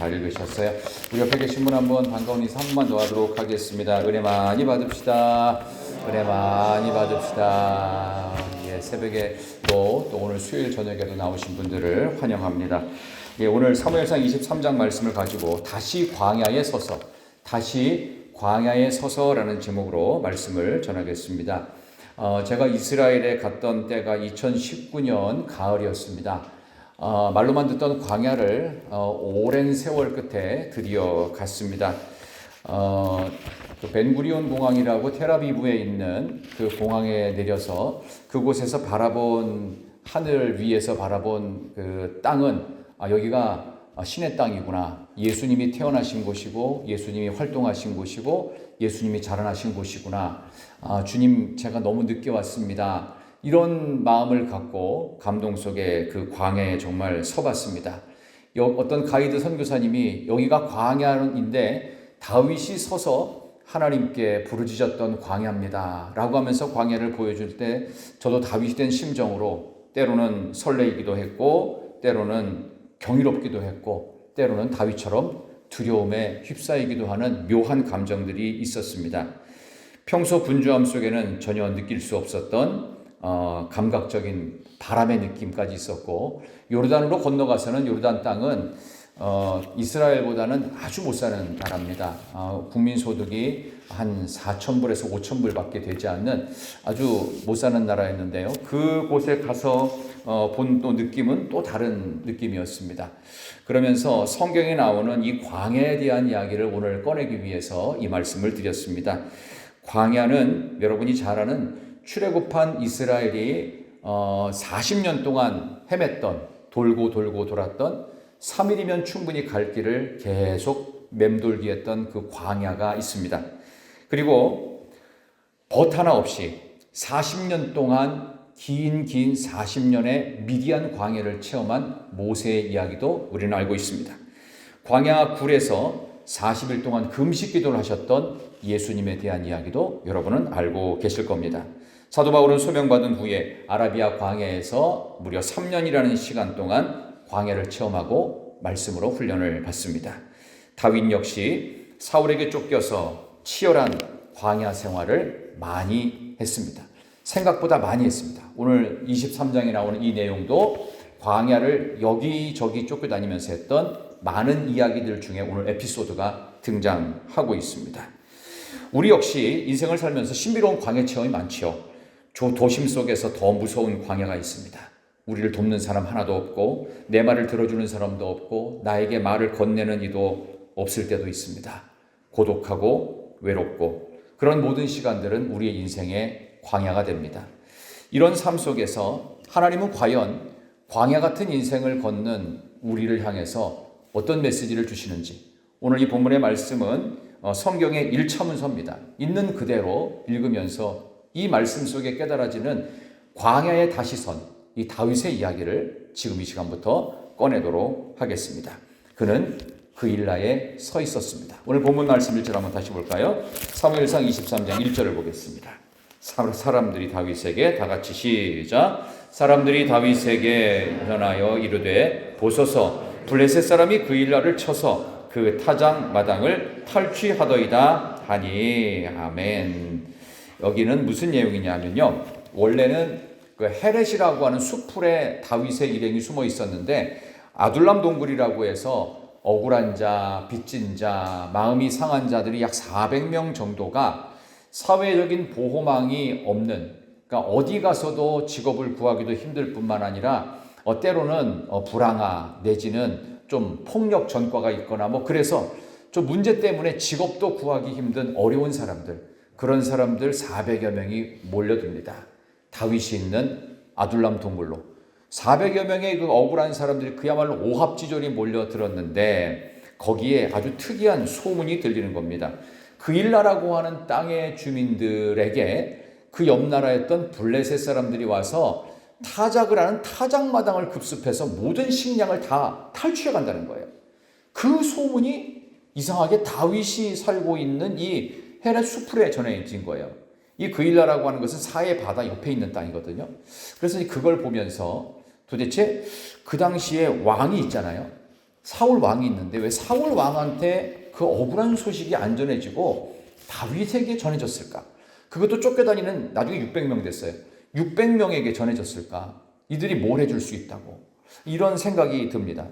잘 읽으셨어요? 우리 옆에 계신 분 한번 반가운 인사 한 번만 더 하도록 하겠습니다. 은혜 많이 받읍시다. 은혜 많이 받읍시다. 예, 새벽에 또, 또 오늘 수요일 저녁에도 나오신 분들을 환영합니다. 예, 오늘 사무엘상 23장 말씀을 가지고 다시 광야에 서서 다시 광야에 서서라는 제목으로 말씀을 전하겠습니다. 어, 제가 이스라엘에 갔던 때가 2019년 가을이었습니다. 어, 말로만 듣던 광야를 어, 오랜 세월 끝에 드디어 갔습니다. 어, 그 벤구리온 공항이라고 테라비브에 있는 그 공항에 내려서 그곳에서 바라본 하늘 위에서 바라본 그 땅은 아, 여기가 신의 땅이구나. 예수님이 태어나신 곳이고 예수님이 활동하신 곳이고 예수님이 자라나신 곳이구나. 아, 주님 제가 너무 늦게 왔습니다. 이런 마음을 갖고 감동 속에 그 광야에 정말 서봤습니다. 여, 어떤 가이드 선교사님이 여기가 광야인데 다윗이 서서 하나님께 부르짖었던 광야입니다. 라고 하면서 광야를 보여줄 때 저도 다윗이 된 심정으로 때로는 설레이기도 했고 때로는 경이롭기도 했고 때로는 다윗처럼 두려움에 휩싸이기도 하는 묘한 감정들이 있었습니다. 평소 분주함 속에는 전혀 느낄 수 없었던 어, 감각적인 바람의 느낌까지 있었고 요르단으로 건너가서는 요르단 땅은 어, 이스라엘보다는 아주 못 사는 나라입니다. 어, 국민 소득이 한 4천 불에서 5천 불 밖에 되지 않는 아주 못 사는 나라였는데요. 그곳에 가서 어, 본또 느낌은 또 다른 느낌이었습니다. 그러면서 성경에 나오는 이 광야에 대한 이야기를 오늘 꺼내기 위해서 이 말씀을 드렸습니다. 광야는 여러분이 잘 아는 출애굽한 이스라엘이 어, 40년 동안 헤맸던 돌고 돌고 돌았던 3일이면 충분히 갈 길을 계속 맴돌기 했던 그 광야가 있습니다. 그리고 벗 하나 없이 40년 동안 긴 긴 40년의 미디안 광야를 체험한 모세의 이야기도 우리는 알고 있습니다. 광야 굴에서 40일 동안 금식 기도를 하셨던 예수님에 대한 이야기도 여러분은 알고 계실 겁니다. 사도 바울은 소명받은 후에 아라비아 광야에서 무려 3년이라는 시간 동안 광야를 체험하고 말씀으로 훈련을 받습니다. 다윗 역시 사울에게 쫓겨서 치열한 광야 생활을 많이 했습니다. 생각보다 많이 했습니다. 오늘 23장에 나오는 이 내용도 광야를 여기저기 쫓겨다니면서 했던 많은 이야기들 중에 오늘 에피소드가 등장하고 있습니다. 우리 역시 인생을 살면서 신비로운 광야 체험이 많지요. 조 도심 속에서 더 무서운 광야가 있습니다. 우리를 돕는 사람 하나도 없고 내 말을 들어주는 사람도 없고 나에게 말을 건네는 이도 없을 때도 있습니다. 고독하고 외롭고 그런 모든 시간들은 우리의 인생의 광야가 됩니다. 이런 삶 속에서 하나님은 과연 광야 같은 인생을 걷는 우리를 향해서 어떤 메시지를 주시는지 오늘 이 본문의 말씀은 어, 성경의 1차 문서입니다. 있는 그대로 읽으면서 이 말씀 속에 깨달아지는 광야에 다시 선 이 다윗의 이야기를 지금 이 시간부터 꺼내도록 하겠습니다. 그는 그 일라에 서 있었습니다. 오늘 본문 말씀 1절 한번 다시 볼까요? 사무엘상 23장 1절을 보겠습니다. 사람들이 다윗에게 다 같이 시작. 사람들이 다윗에게 전하여 이르되 보소서 블레셋 사람이 그 일라를 쳐서 그 타장 마당을 탈취하더이다 하니 아멘. 여기는 무슨 내용이냐면요. 원래는 그 헤렛이라고 하는 수풀에 다윗의 일행이 숨어 있었는데 아둘람 동굴이라고 해서 억울한 자, 빚진 자, 마음이 상한 자들이 약 400명 정도가 사회적인 보호망이 없는 그러니까 어디 가서도 직업을 구하기도 힘들 뿐만 아니라 어, 때로는 어, 불황아 내지는 좀 폭력 전과가 있거나 뭐 그래서 좀 문제 때문에 직업도 구하기 힘든 어려운 사람들 그런 사람들 400여 명이 몰려듭니다. 다윗이 있는 아둘람 동굴로 400여 명의 그 억울한 사람들이 그야말로 오합지졸이 몰려들었는데 거기에 아주 특이한 소문이 들리는 겁니다. 그 일나라고 하는 땅의 주민들에게 그 옆나라였던 블레셋 사람들이 와서 타작을 하는 타작마당을 급습해서 모든 식량을 다 탈취해 간다는 거예요. 그 소문이 이상하게 다윗이 살고 있는 이 헤렛 수풀에 전해진 거예요. 이 그일라라고 하는 것은 사해 바다 옆에 있는 땅이거든요. 그래서 그걸 보면서 도대체 그 당시에 왕이 있잖아요. 사울 왕이 있는데 왜 사울 왕한테 그 억울한 소식이 안 전해지고 다윗에게 전해졌을까? 그것도 쫓겨다니는 나중에 600명 됐어요. 600명에게 전해졌을까? 이들이 뭘 해줄 수 있다고. 이런 생각이 듭니다.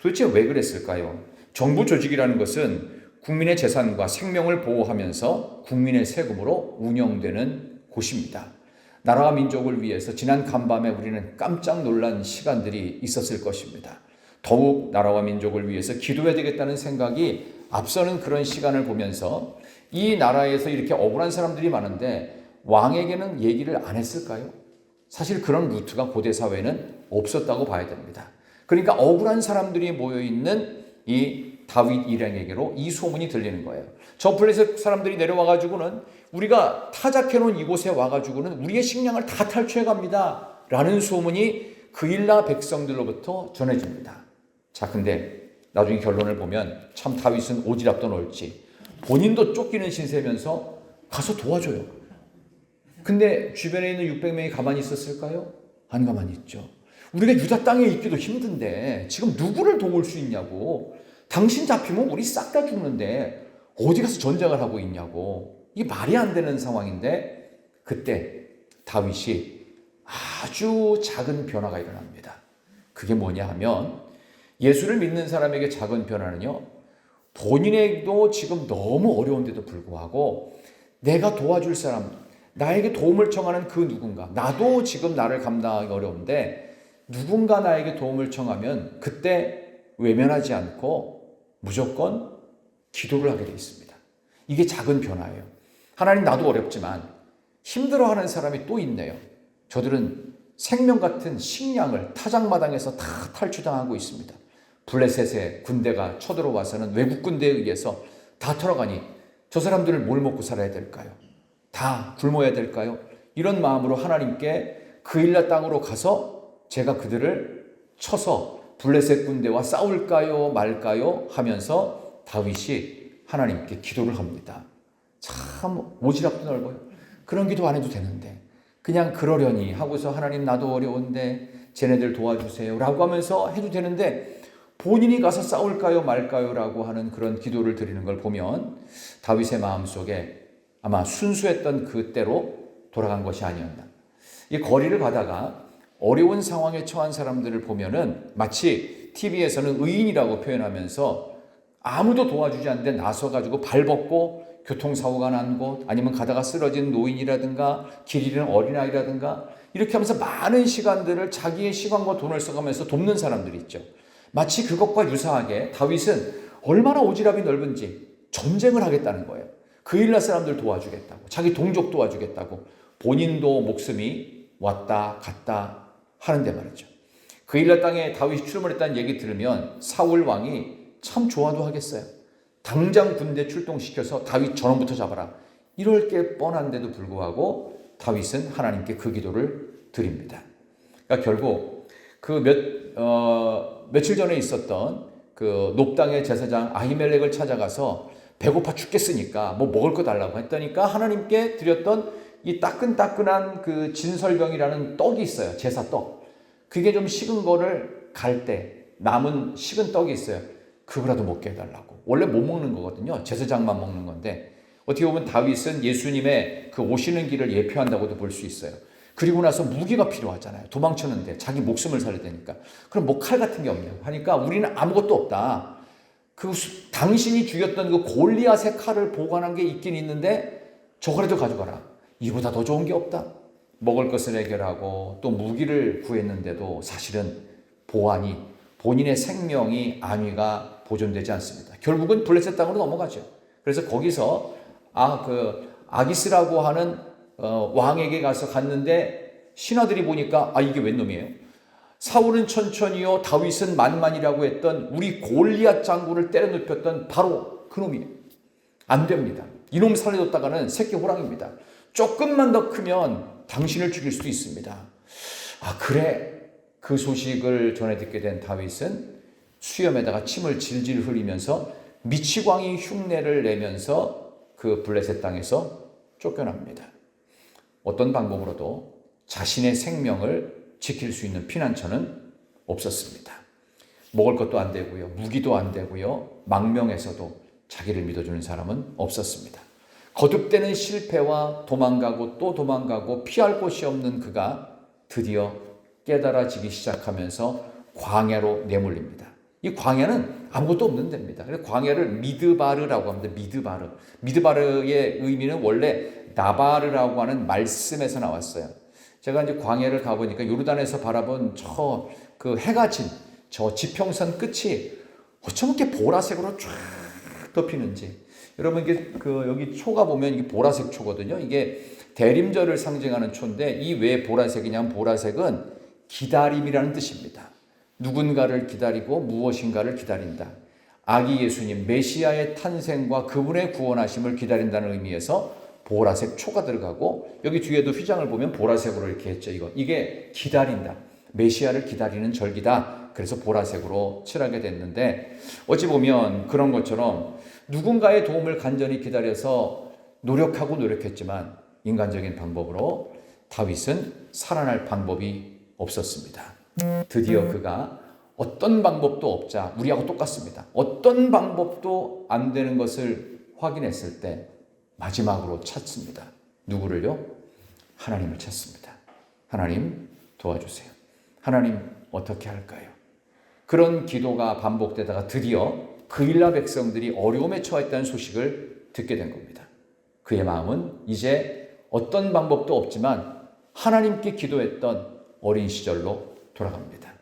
도대체 왜 그랬을까요? 정부 조직이라는 것은 국민의 재산과 생명을 보호하면서 국민의 세금으로 운영되는 곳입니다. 나라와 민족을 위해서 지난 간밤에 우리는 깜짝 놀란 시간들이 있었을 것입니다. 더욱 나라와 민족을 위해서 기도해야 되겠다는 생각이 앞서는 그런 시간을 보면서 이 나라에서 이렇게 억울한 사람들이 많은데 왕에게는 얘기를 안 했을까요? 사실 그런 루트가 고대 사회는 없었다고 봐야 됩니다. 그러니까 억울한 사람들이 모여 있는 이 다윗 일행에게로 이 소문이 들리는 거예요. 저 블레셋 사람들이 내려와 가지고는 우리가 타작해 놓은 이곳에 와 가지고는 우리의 식량을 다 탈취해 갑니다. 라는 소문이 그일라 백성들로부터 전해집니다. 자, 근데 나중에 결론을 보면 참 다윗은 오지랖도 넓지. 본인도 쫓기는 신세면서 가서 도와줘요. 근데 주변에 있는 600명이 가만히 있었을까요? 안 가만히 있죠. 우리가 유다 땅에 있기도 힘든데 지금 누구를 도울 수 있냐고. 당신 잡히면 우리 싹 다 죽는데 어디 가서 전쟁을 하고 있냐고. 이게 말이 안 되는 상황인데 그때 다윗이 아주 작은 변화가 일어납니다. 그게 뭐냐 하면 예수를 믿는 사람에게 작은 변화는요. 본인에게도 지금 너무 어려운데도 불구하고 내가 도와줄 사람, 나에게 도움을 청하는 그 누군가, 나도 지금 나를 감당하기 어려운데 누군가 나에게 도움을 청하면 그때 외면하지 않고 무조건 기도를 하게 되어 있습니다. 이게 작은 변화예요. 하나님 나도 어렵지만 힘들어하는 사람이 또 있네요. 저들은 생명 같은 식량을 타작마당에서 다 탈취당하고 있습니다. 블레셋의 군대가 쳐들어와서는 외국 군대에 의해서 다 털어가니 저 사람들을 뭘 먹고 살아야 될까요? 다 굶어야 될까요? 이런 마음으로 하나님께 그 일라 땅으로 가서 제가 그들을 쳐서 블레셋 군대와 싸울까요 말까요 하면서 다윗이 하나님께 기도를 합니다. 참 오지랖도 넓어요. 그런 기도 안 해도 되는데 그냥 그러려니 하고서 하나님 나도 어려운데 쟤네들 도와주세요 라고 하면서 해도 되는데 본인이 가서 싸울까요 말까요 라고 하는 그런 기도를 드리는 걸 보면 다윗의 마음속에 아마 순수했던 그때로 돌아간 것이 아니었나. 이 거리를 가다가 어려운 상황에 처한 사람들을 보면은 마치 TV에서는 의인이라고 표현하면서 아무도 도와주지 않는데 나서가지고 발 벗고 교통사고가 난 곳, 아니면 가다가 쓰러진 노인이라든가 길 잃은 어린아이라든가 이렇게 하면서 많은 시간들을 자기의 시간과 돈을 써가면서 돕는 사람들이 있죠. 마치 그것과 유사하게 다윗은 얼마나 오지랖이 넓은지 전쟁을 하겠다는 거예요. 그 일날 사람들 도와주겠다고, 자기 동족 도와주겠다고, 본인도 목숨이 왔다 갔다 하는데 말이죠. 그 일날 땅에 다윗이 출몰했다는 얘기 들으면 사울 왕이 참 좋아도 하겠어요. 당장 군대 출동시켜서 다윗 전원부터 잡아라. 이럴 게 뻔한데도 불구하고 다윗은 하나님께 그 기도를 드립니다. 그러니까 결국 그 몇, 어, 며칠 전에 있었던 그 높당의 제사장 아히멜렉을 찾아가서 배고파 죽겠으니까 뭐 먹을 거 달라고 했더니까 하나님께 드렸던 이 따끈따끈한 그 진설병이라는 떡이 있어요. 제사 떡. 그게 좀 식은 거를 갈 때 남은 식은 떡이 있어요. 그거라도 먹게 해달라고. 원래 못 먹는 거거든요. 제사장만 먹는 건데 어떻게 보면 다윗은 예수님의 그 오시는 길을 예표한다고도 볼 수 있어요. 그리고 나서 무기가 필요하잖아요. 도망쳤는데 자기 목숨을 살려야 되니까. 그럼 뭐 칼 같은 게 없냐고 하니까 우리는 아무것도 없다. 그 당신이 죽였던 그 골리앗의 칼을 보관한 게 있긴 있는데 저거라도 가져가라. 이보다 더 좋은 게 없다. 먹을 것을 해결하고 또 무기를 구했는데도 사실은 보안이 본인의 생명이 안위가 보존되지 않습니다. 결국은 블레셋 땅으로 넘어가죠. 그래서 거기서 아 그 아기스라고 하는 어, 왕에게 가서 갔는데 신하들이 보니까 아 이게 웬 놈이에요? 사울은 천천히요 다윗은 만만이라고 했던 우리 골리앗 장군을 때려 눕혔던 바로 그 놈이에요. 안 됩니다. 이놈 살려뒀다가는 새끼 호랑입니다. 조금만 더 크면 당신을 죽일 수도 있습니다. 아 그래 그 소식을 전해 듣게 된 다윗은 수염에다가 침을 질질 흘리면서 미치광이 흉내를 내면서 그 블레셋 땅에서 쫓겨납니다. 어떤 방법으로도 자신의 생명을 지킬 수 있는 피난처는 없었습니다. 먹을 것도 안 되고요. 무기도 안 되고요. 망명에서도 자기를 믿어주는 사람은 없었습니다. 거듭되는 실패와 도망가고 또 도망가고 피할 곳이 없는 그가 드디어 깨달아지기 시작하면서 광야로 내몰립니다. 이 광야는 아무것도 없는 데입니다. 광야를 미드바르라고 합니다. 미드바르. 미드바르의 의미는 원래 나바르라고 하는 말씀에서 나왔어요. 제가 이제 광야를 가보니까 요르단에서 바라본 저 그 해가 진 저 지평선 끝이 어쩜 이렇게 보라색으로 쫙 덮이는지. 여러분 이게 그 여기 초가 보면 이게 보라색 초거든요. 이게 대림절을 상징하는 초인데 이 왜 보라색이냐면 보라색은 기다림이라는 뜻입니다. 누군가를 기다리고 무엇인가를 기다린다. 아기 예수님 메시아의 탄생과 그분의 구원하심을 기다린다는 의미에서 보라색 초가 들어가고 여기 뒤에도 휘장을 보면 보라색으로 이렇게 했죠. 이거 이게 기다린다. 메시아를 기다리는 절기다. 그래서 보라색으로 칠하게 됐는데 어찌 보면 그런 것처럼 누군가의 도움을 간절히 기다려서 노력하고 노력했지만 인간적인 방법으로 다윗은 살아날 방법이 없었습니다. 드디어 그가 어떤 방법도 없자 우리하고 똑같습니다. 어떤 방법도 안 되는 것을 확인했을 때 마지막으로 찾습니다. 누구를요? 하나님을 찾습니다. 하나님 도와주세요. 하나님 어떻게 할까요? 그런 기도가 반복되다가 드디어 그일라 백성들이 어려움에 처했다는 소식을 듣게 된 겁니다. 그의 마음은 이제 어떤 방법도 없지만 하나님께 기도했던 어린 시절로 돌아갑니다.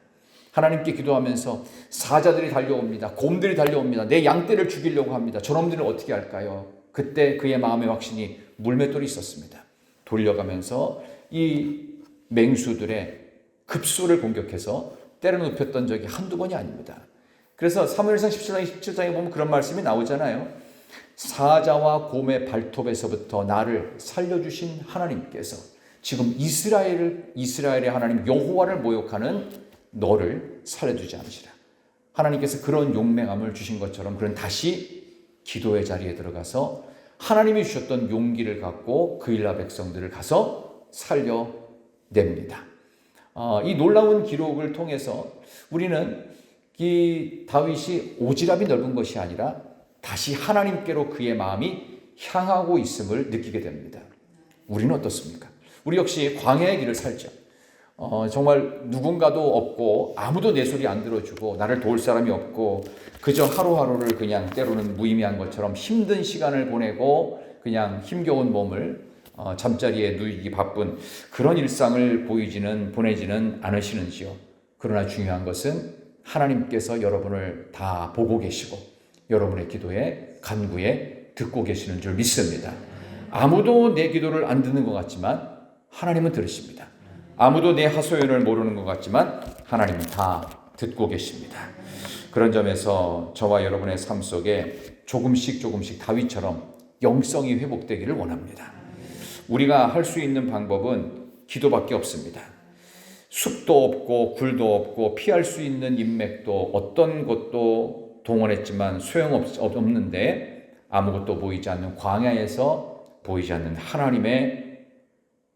하나님께 기도하면서 사자들이 달려옵니다. 곰들이 달려옵니다. 내 양떼를 죽이려고 합니다. 저놈들은 어떻게 할까요? 그때 그의 마음의 확신이 물맷돌이 있었습니다. 돌려가면서 이 맹수들의 급수를 공격해서 때려 눕혔던 적이 한두 번이 아닙니다. 그래서 사무엘상 17장 17장에 보면 그런 말씀이 나오잖아요. 사자와 곰의 발톱에서부터 나를 살려주신 하나님께서 지금 이스라엘을 이스라엘의 하나님 여호와를 모욕하는 너를 살려주지 않으시라. 하나님께서 그런 용맹함을 주신 것처럼 그런 다시 기도의 자리에 들어가서 하나님이 주셨던 용기를 갖고 그일라 백성들을 가서 살려냅니다. 어, 이 놀라운 기록을 통해서 우리는 이 다윗이 오지랖이 넓은 것이 아니라 다시 하나님께로 그의 마음이 향하고 있음을 느끼게 됩니다. 우리는 어떻습니까? 우리 역시 광야의 길을 살죠. 어, 정말 누군가도 없고 아무도 내 소리 안 들어주고 나를 도울 사람이 없고 그저 하루하루를 그냥 때로는 무의미한 것처럼 힘든 시간을 보내고 그냥 힘겨운 몸을 어, 잠자리에 누이기 바쁜 그런 일상을 보이지는 보내지는 않으시는지요. 그러나 중요한 것은 하나님께서 여러분을 다 보고 계시고 여러분의 기도에 간구에 듣고 계시는 줄 믿습니다. 아무도 내 기도를 안 듣는 것 같지만 하나님은 들으십니다. 아무도 내 하소연을 모르는 것 같지만 하나님은 다 듣고 계십니다. 그런 점에서 저와 여러분의 삶 속에 조금씩 조금씩 다윗처럼 영성이 회복되기를 원합니다. 우리가 할 수 있는 방법은 기도밖에 없습니다. 숲도 없고 굴도 없고 피할 수 있는 인맥도 어떤 것도 동원했지만 소용없는데 아무것도 보이지 않는 광야에서 보이지 않는 하나님의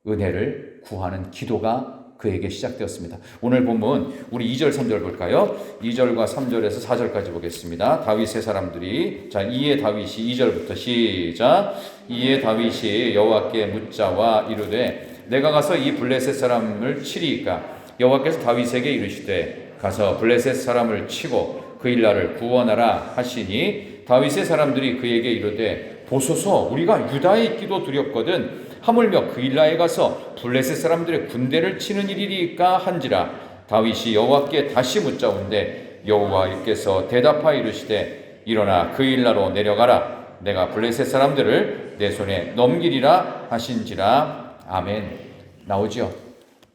은혜를 구하는 기도가 그에게 시작되었습니다. 오늘 본문 우리 2절 3절 볼까요? 2절과 3절에서 4절까지 보겠습니다. 다윗의 사람들이 자 이에 다윗이 2절부터 시작 이에 다윗이 여호와께 묻자와 이르되 내가 가서 이 블레셋 사람을 치리이까? 여호와께서 다윗에게 이르시되 가서 블레셋 사람을 치고 그 일날을 구원하라 하시니 다윗의 사람들이 그에게 이르되 보소서 우리가 유다에 있기도 두렵거든. 하물며 그 일라에 가서 블레셋 사람들의 군대를 치는 일이리까 한지라? 다윗이 여호와께 다시 묻자온데 여호와께서 대답하여 이르시되 일어나 그 일라로 내려가라. 내가 블레셋 사람들을 내 손에 넘기리라 하신지라 아멘 나오지요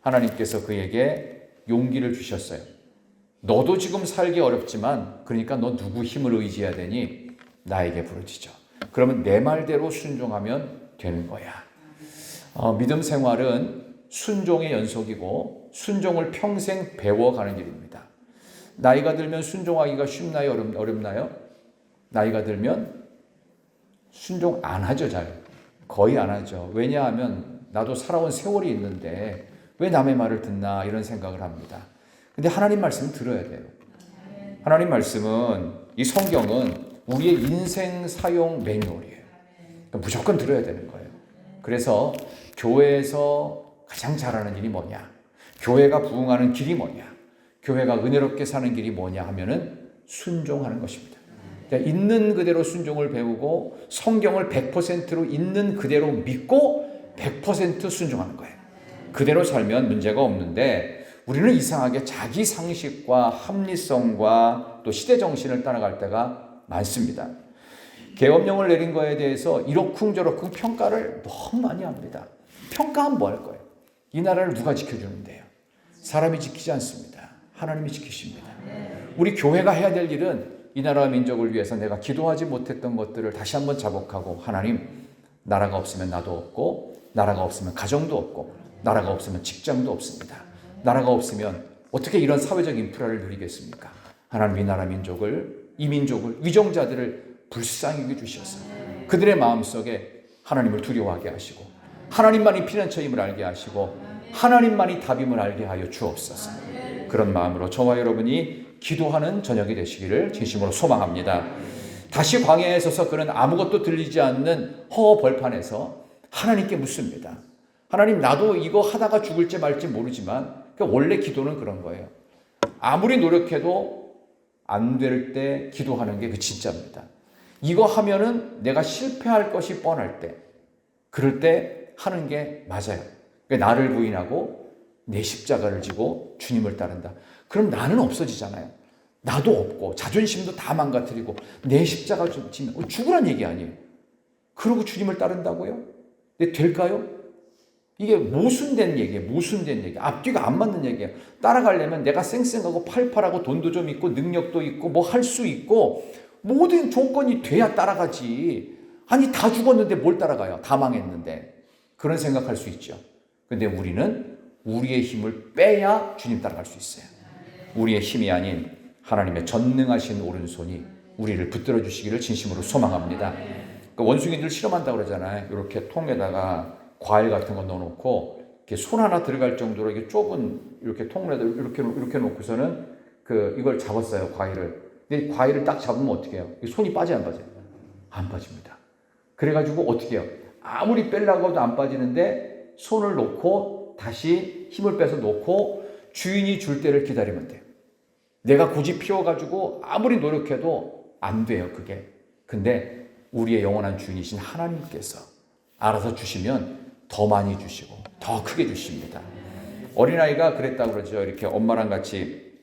하나님께서 그에게 용기를 주셨어요 너도 지금 살기 어렵지만 그러니까 너 누구 힘을 의지해야 되니 나에게 부르짖어 그러면 내 말대로 순종하면 되는 거야 어, 믿음 생활은 순종의 연속이고 순종을 평생 배워가는 일입니다. 나이가 들면 순종하기가 쉽나요? 어렵, 어렵나요? 나이가 들면 순종 안 하죠, 잘. 거의 안 하죠. 왜냐하면 나도 살아온 세월이 있는데 왜 남의 말을 듣나 이런 생각을 합니다. 근데 하나님 말씀을 들어야 돼요. 하나님 말씀은 이 성경은 우리의 인생 사용 매뉴얼이에요. 그러니까 무조건 들어야 되는 거예요. 그래서 교회에서 가장 잘하는 일이 뭐냐? 교회가 부흥하는 길이 뭐냐? 교회가 은혜롭게 사는 길이 뭐냐 하면은 순종하는 것입니다. 그러니까 있는 그대로 순종을 배우고 성경을 100%로 있는 그대로 믿고 100% 순종하는 거예요. 그대로 살면 문제가 없는데 우리는 이상하게 자기 상식과 합리성과 또 시대 정신을 따라갈 때가 많습니다. 계엄령을 내린 거에 대해서 이러쿵저러쿵 평가를 너무 많이 합니다. 평가하면 뭐 할 거예요? 이 나라를 누가 지켜주는데요? 사람이 지키지 않습니다. 하나님이 지키십니다. 우리 교회가 해야 될 일은 이 나라와 민족을 위해서 내가 기도하지 못했던 것들을 다시 한번 자복하고 하나님 나라가 없으면 나도 없고 나라가 없으면 가정도 없고 나라가 없으면 직장도 없습니다. 나라가 없으면 어떻게 이런 사회적 인프라를 누리겠습니까? 하나님 이 나라 민족을 이 민족을 위정자들을 불쌍히 여겨 주셔서 그들의 마음속에 하나님을 두려워하게 하시고 하나님만이 피난처임을 알게 하시고 하나님만이 답임을 알게 하여 주옵소서. 그런 마음으로 저와 여러분이 기도하는 저녁이 되시기를 진심으로 소망합니다. 다시 광야에 서서 그는 아무것도 들리지 않는 허 벌판에서 하나님께 묻습니다. 하나님 나도 이거 하다가 죽을지 말지 모르지만 그러니까 원래 기도는 그런 거예요. 아무리 노력해도 안 될 때 기도하는 게 그 진짜입니다. 이거 하면은 내가 실패할 것이 뻔할 때 그럴 때 하는 게 맞아요. 그러니까 나를 부인하고 내 십자가를 지고 주님을 따른다. 그럼 나는 없어지잖아요. 나도 없고 자존심도 다 망가뜨리고 내 십자가 지면 죽으란 얘기 아니에요. 그러고 주님을 따른다고요? 근데 될까요? 이게 모순된 얘기예요. 모순된 얘기. 앞뒤가 안 맞는 얘기예요. 따라가려면 내가 쌩쌩하고 팔팔하고 돈도 좀 있고 능력도 있고 뭐 할 수 있고 모든 조건이 돼야 따라가지. 아니 다 죽었는데 뭘 따라가요? 다 망했는데. 그런 생각할 수 있죠. 근데 우리는 우리의 힘을 빼야 주님 따라갈 수 있어요. 우리의 힘이 아닌 하나님의 전능하신 오른손이 우리를 붙들어 주시기를 진심으로 소망합니다. 그 원숭이들 실험한다고 그러잖아요. 이렇게 통에다가 과일 같은 거 넣어놓고 이렇게 손 하나 들어갈 정도로 이게 좁은 이렇게 통에다 이렇게 이렇게 놓고서는 그 이걸 잡았어요 과일을. 근데 과일을 딱 잡으면 어떻게 해요? 손이 빠져 안 빠져요? 안 빠집니다. 그래가지고 어떻게 해요? 아무리 빼려고 해도 안 빠지는데 손을 놓고 다시 힘을 빼서 놓고 주인이 줄 때를 기다리면 돼요. 내가 굳이 피워가지고 아무리 노력해도 안 돼요, 그게. 근데 우리의 영원한 주인이신 하나님께서 알아서 주시면 더 많이 주시고 더 크게 주십니다. 어린아이가 그랬다고 그러죠. 이렇게 엄마랑 같이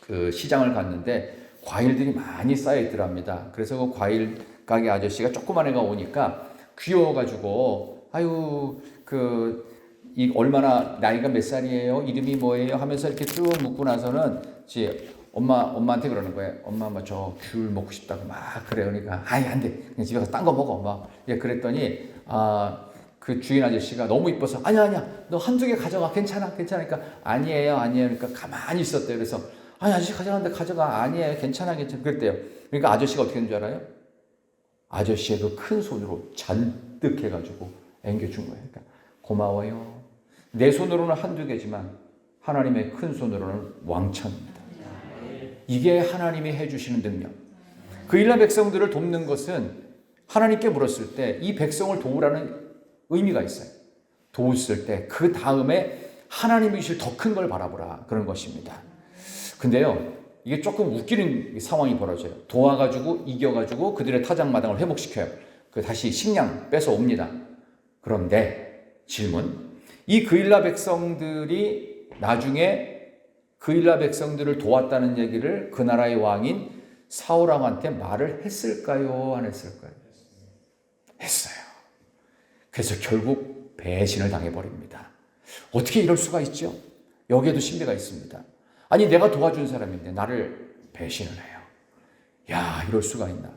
그 시장을 갔는데 과일들이 많이 쌓여 있더랍니다. 그래서 그 과일 가게 아저씨가 조그만 애가 오니까 귀여워가지고 아유 그 이 얼마나 나이가 몇 살이에요? 이름이 뭐예요? 하면서 이렇게 쭉 묻고 나서는 지 엄마 엄마한테 그러는 거예요. 엄마 뭐저귤 먹고 싶다고 막 그래 그러니까 아이 안 돼. 그냥 집에 가서 딴 거 먹어. 엄마. 예 그랬더니 아 그 주인 아저씨가 너무 이뻐서 아니야 아니야. 너 한두 개 가져가. 괜찮아 괜찮으니까. 아니에요 아니에요. 그러니까 가만히 있었대요. 그래서 아니 아저씨 가져가는데 가져가. 아니에요 괜찮아 괜찮아. 그랬대요. 그러니까 아저씨가 어떻게 했는 줄 알아요? 아저씨의 그 큰 손으로 잔뜩 해가지고 앵겨준 거예요. 그러니까 고마워요. 내 손으로는 한두 개지만 하나님의 큰 손으로는 왕창입니다 이게 하나님이 해주시는 능력 그 일라 백성들을 돕는 것은 하나님께 물었을 때 이 백성을 도우라는 의미가 있어요. 도웠을 때그 다음에 하나님이 주실 더 큰 걸 바라보라 그런 것입니다. 근데요 이게 조금 웃기는 상황이 벌어져요. 도와가지고 이겨가지고 그들의 타작마당을 회복시켜요. 그 다시 식량 뺏어 옵니다. 그런데 질문 이 그일라 백성들이 나중에 그일라 백성들을 도왔다는 얘기를 그 나라의 왕인 사울왕한테 말을 했을까요? 안 했을까요? 했어요. 그래서 결국 배신을 당해버립니다. 어떻게 이럴 수가 있죠? 여기에도 신비가 있습니다. 아니, 내가 도와준 사람인데 나를 배신을 해요. 야, 이럴 수가 있나.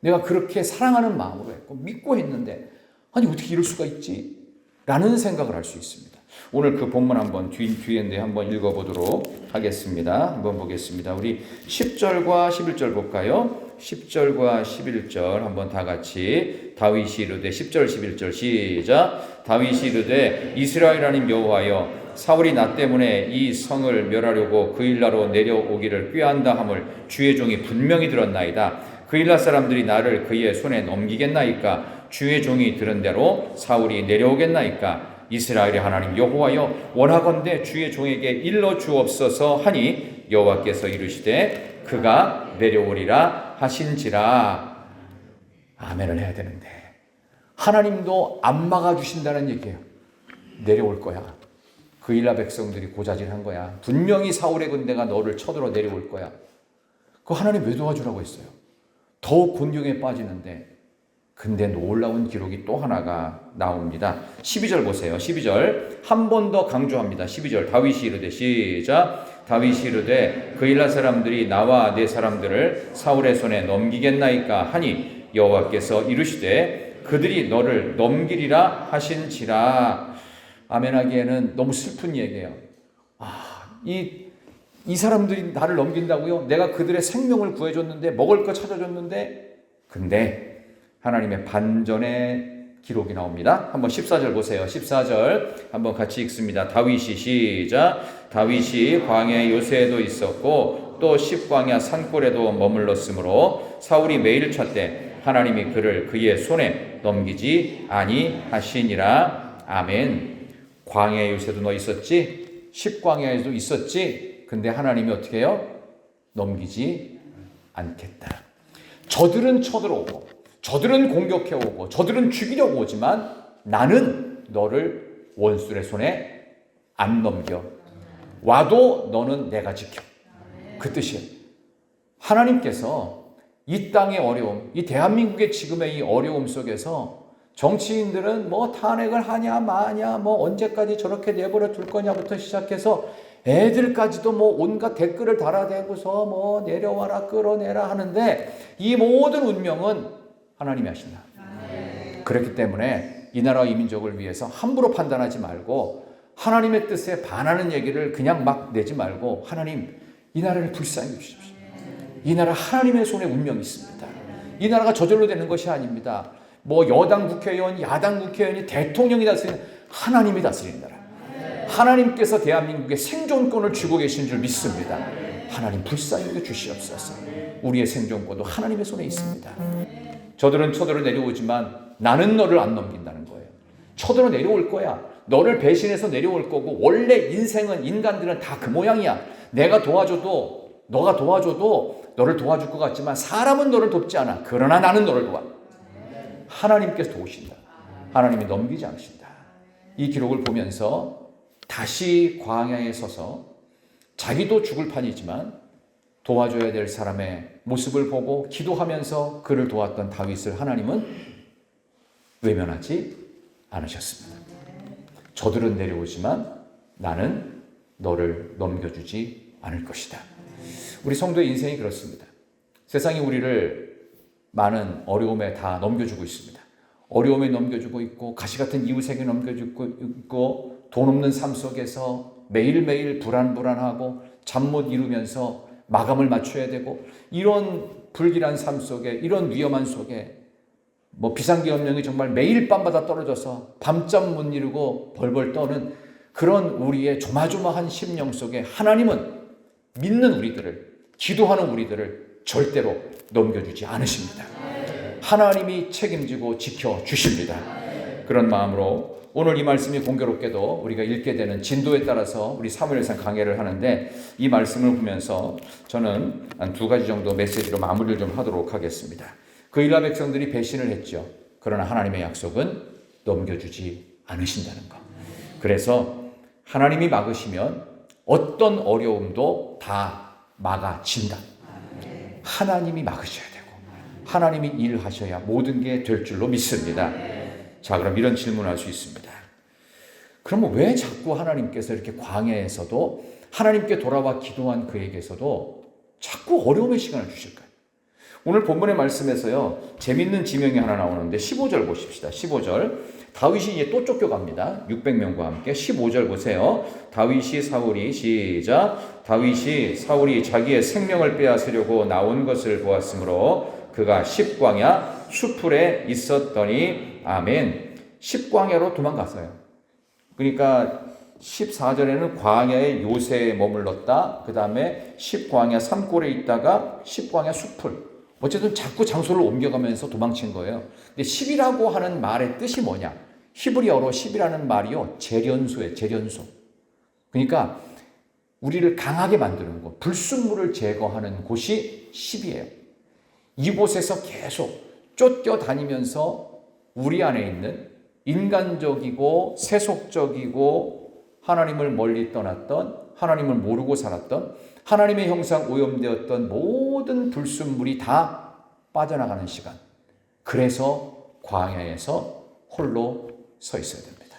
내가 그렇게 사랑하는 마음으로 했고, 믿고 했는데, 아니, 어떻게 이럴 수가 있지? 라는 생각을 할 수 있습니다. 오늘 그 본문 한번 뒤, 뒤에 한번 읽어보도록 하겠습니다. 한번 보겠습니다. 우리 10절과 11절 볼까요? 10절과 11절 한번 다 같이 다윗이 이르되 10절 11절 시작 다윗이 이르되 이스라엘 하나님 여호와여 사울이 나 때문에 이 성을 멸하려고 그 일라로 내려오기를 꾀한다 함을 주의 종이 분명히 들었나이다. 그 일라 사람들이 나를 그의 손에 넘기겠나이까 주의 종이 들은 대로 사울이 내려오겠나이까 이스라엘의 하나님 여호와여 원하건대 주의 종에게 일러 주옵소서 하니 여호와께서 이르시되 그가 내려오리라 하신지라 아멘을 해야 되는데 하나님도 안 막아 주신다는 얘기예요. 내려올 거야. 그 일라 백성들이 고자질한 거야. 분명히 사울의 군대가 너를 쳐들어 내려올 거야. 그 하나님 왜 도와주라고 했어요? 더욱 곤경에 빠지는데 근데 놀라운 기록이 또 하나가 나옵니다. 12절 보세요. 12절 한 번 더 강조합니다. 12절 다윗이 이르되 시작 다윗이 이르되 그 일라 사람들이 나와 내 사람들을 사울의 손에 넘기겠나이까 하니 여호와께서 이르시되 그들이 너를 넘기리라 하신지라 아멘하기에는 너무 슬픈 얘기예요. 아, 이, 이 사람들이 나를 넘긴다고요? 내가 그들의 생명을 구해줬는데, 먹을 거 찾아줬는데, 근데 하나님의 반전의 기록이 나옵니다. 한번 14절 보세요. 14절 한번 같이 읽습니다. 다윗이 시작. 다윗이 광야 요새에도 있었고 또 십광야 산골에도 머물렀으므로 사울이 매일 찾되 하나님이 그를 그의 손에 넘기지 아니하시니라. 아멘. 광야의 요새도 너 있었지? 십광야에도 있었지? 근데 하나님이 어떻게 해요? 넘기지 않겠다. 저들은 쳐들어오고, 저들은 공격해오고, 저들은 죽이려고 오지만 나는 너를 원수의 손에 안 넘겨. 와도 너는 내가 지켜. 그 뜻이에요. 하나님께서 이 땅의 어려움, 이 대한민국의 지금의 이 어려움 속에서 정치인들은 뭐 탄핵을 하냐 마냐 뭐 언제까지 저렇게 내버려 둘 거냐부터 시작해서 애들까지도 뭐 온갖 댓글을 달아대고서 뭐 내려와라 끌어내라 하는데 이 모든 운명은 하나님이 하신다. 그렇기 때문에 이 나라 이 민족을 위해서 함부로 판단하지 말고 하나님의 뜻에 반하는 얘기를 그냥 막 내지 말고 하나님 이 나라를 불쌍히 주십시오. 이 나라 하나님의 손에 운명이 있습니다. 이 나라가 저절로 되는 것이 아닙니다. 뭐 여당 국회의원, 야당 국회의원이 대통령이 다스리는 하나님이 다스리는 나라. 하나님께서 대한민국의 생존권을 주고 계신 줄 믿습니다. 하나님 불쌍히 주시옵소서. 우리의 생존권도 하나님의 손에 있습니다. 저들은 쳐들어 내려오지만 나는 너를 안 넘긴다는 거예요. 쳐들어 내려올 거야. 너를 배신해서 내려올 거고 원래 인생은 인간들은 다 그 모양이야. 내가 도와줘도 너가 도와줘도 너를 도와줄 것 같지만 사람은 너를 돕지 않아. 그러나 나는 너를 도와. 하나님께서 도우신다. 하나님이 넘기지 않으신다. 이 기록을 보면서 다시 광야에 서서 자기도 죽을 판이지만 도와줘야 될 사람의 모습을 보고 기도하면서 그를 도왔던 다윗을 하나님은 외면하지 않으셨습니다. 저들은 내려오지만 나는 너를 넘겨주지 않을 것이다. 우리 성도의 인생이 그렇습니다. 세상이 우리를 많은 어려움에 다 넘겨주고 있습니다. 어려움에 넘겨주고 있고 가시 같은 이웃에게 넘겨주고 있고 돈 없는 삶 속에서 매일매일 불안불안하고 잠 못 이루면서 마감을 맞춰야 되고 이런 불길한 삶 속에 이런 위험한 속에 뭐 비상계엄령이 정말 매일 밤마다 떨어져서 밤잠 못 이루고 벌벌 떠는 그런 우리의 조마조마한 심령 속에 하나님은 믿는 우리들을 기도하는 우리들을 절대로 넘겨주지 않으십니다. 하나님이 책임지고 지켜 주십니다. 그런 마음으로 오늘 이 말씀이 공교롭게도 우리가 읽게 되는 진도에 따라서 우리 사무엘상 강해를 하는데 이 말씀을 보면서 저는 한 두 가지 정도 메시지로 마무리를 좀 하도록 하겠습니다. 그 이라 백성들이 배신을 했죠. 그러나 하나님의 약속은 넘겨주지 않으신다는 것. 그래서 하나님이 막으시면 어떤 어려움도 다 막아진다. 하나님이 막으셔야 되고 하나님이 일하셔야 모든 게 될 줄로 믿습니다. 자, 그럼 이런 질문을 할수 있습니다. 그러면 왜 자꾸 하나님께서 이렇게 광야에서도 하나님께 돌아와 기도한 그에게서도 자꾸 어려움의 시간을 주실까요? 오늘 본문의 말씀에서요, 재밌는 지명이 하나 나오는데 15절 보십시다. 15절. 다윗이 이제 또 쫓겨갑니다. 600명과 함께 15절 보세요. 다윗이 사울이 시작. 다윗이 사울이 자기의 생명을 빼앗으려고 나온 것을 보았으므로 그가 십광야 수풀에 있었더니 아멘. 십광야로 도망갔어요. 그러니까 14절에는 광야에 요새에 머물렀다. 그 다음에 10광야 산골에 있다가 10광야 숲을. 어쨌든 자꾸 장소를 옮겨가면서 도망친 거예요. 근데 10이라고 하는 말의 뜻이 뭐냐? 히브리어로 10이라는 말이요. 재련소예요. 재련소. 그러니까 우리를 강하게 만드는 곳, 불순물을 제거하는 곳이 10이에요. 이곳에서 계속 쫓겨다니면서 우리 안에 있는 인간적이고 세속적이고 하나님을 멀리 떠났던 하나님을 모르고 살았던 하나님의 형상 오염되었던 모든 불순물이 다 빠져나가는 시간. 그래서 광야에서 홀로 서 있어야 됩니다.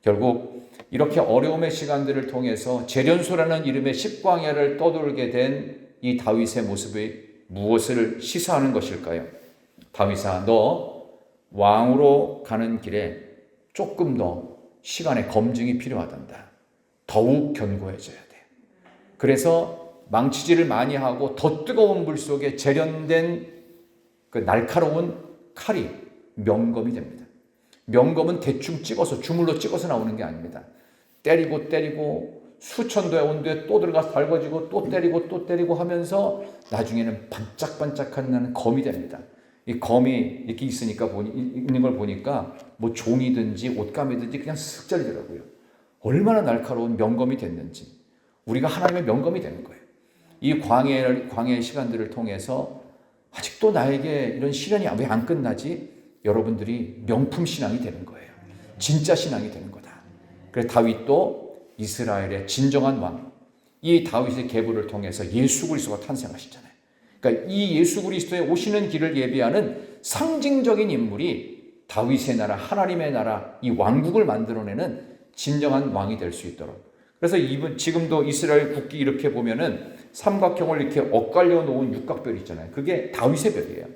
결국 이렇게 어려움의 시간들을 통해서 재련소라는 이름의 십광야를 떠돌게 된 이 다윗의 모습이 무엇을 시사하는 것일까요? 다윗아, 너 왕으로 가는 길에 조금 더 시간의 검증이 필요하단다. 더욱 견고해져야 돼. 그래서 망치질을 많이 하고 더 뜨거운 불 속에 재련된 그 날카로운 칼이 명검이 됩니다. 명검은 대충 찍어서 주물로 찍어서 나오는 게 아닙니다. 때리고 때리고 수천 도의 온도에 또 들어가서 달궈지고 또 때리고 또 때리고 하면서 나중에는 반짝반짝한 나는 검이 됩니다. 이 검이 이렇게 있으니까 보니 있는 걸 보니까 뭐 종이든지 옷감이든지 그냥 쓱 잘리더라고요. 얼마나 날카로운 명검이 됐는지 우리가 하나님의 명검이 되는 거예요. 이 광해 광해의 시간들을 통해서 아직도 나에게 이런 시련이 왜 안 끝나지? 여러분들이 명품 신앙이 되는 거예요. 진짜 신앙이 되는 거다. 그래서 다윗도 이스라엘의 진정한 왕, 이 다윗의 계보를 통해서 예수 그리스도가 탄생하시잖아요. 그러니까 이 예수 그리스도의 오시는 길을 예비하는 상징적인 인물이 다윗의 나라, 하나님의 나라, 이 왕국을 만들어내는 진정한 왕이 될 수 있도록. 그래서 이분 지금도 이스라엘 국기 이렇게 보면은 삼각형을 이렇게 엇갈려 놓은 육각별 있잖아요. 그게 다윗의 별이에요.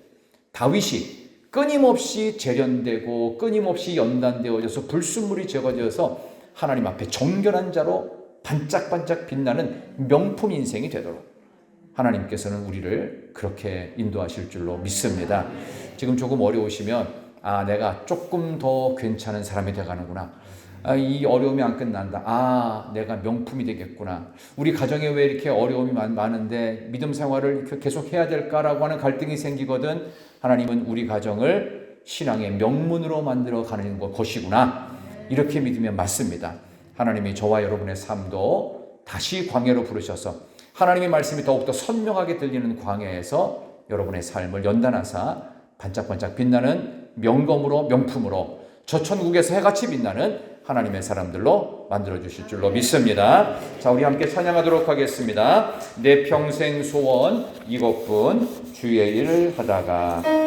다윗이 끊임없이 재련되고 끊임없이 연단되어져서 불순물이 제거되어서 하나님 앞에 정결한 자로 반짝반짝 빛나는 명품 인생이 되도록 하나님께서는 우리를 그렇게 인도하실 줄로 믿습니다. 지금 조금 어려우시면 아 내가 조금 더 괜찮은 사람이 돼가는구나. 아, 이 어려움이 안 끝난다. 아, 내가 명품이 되겠구나. 우리 가정에 왜 이렇게 어려움이 많, 많은데 믿음 생활을 계속 해야 될까라고 하는 갈등이 생기거든. 하나님은 우리 가정을 신앙의 명문으로 만들어 가는 것이구나. 이렇게 믿으면 맞습니다. 하나님이 저와 여러분의 삶도 다시 광야로 부르셔서 하나님의 말씀이 더욱더 선명하게 들리는 광야에서 여러분의 삶을 연단하사 반짝반짝 빛나는 명검으로 명품으로 저 천국에서 해같이 빛나는 하나님의 사람들로 만들어 주실 줄로 믿습니다. 자, 우리 함께 찬양하도록 하겠습니다. 내 평생 소원 이것뿐 주의 일을 하다가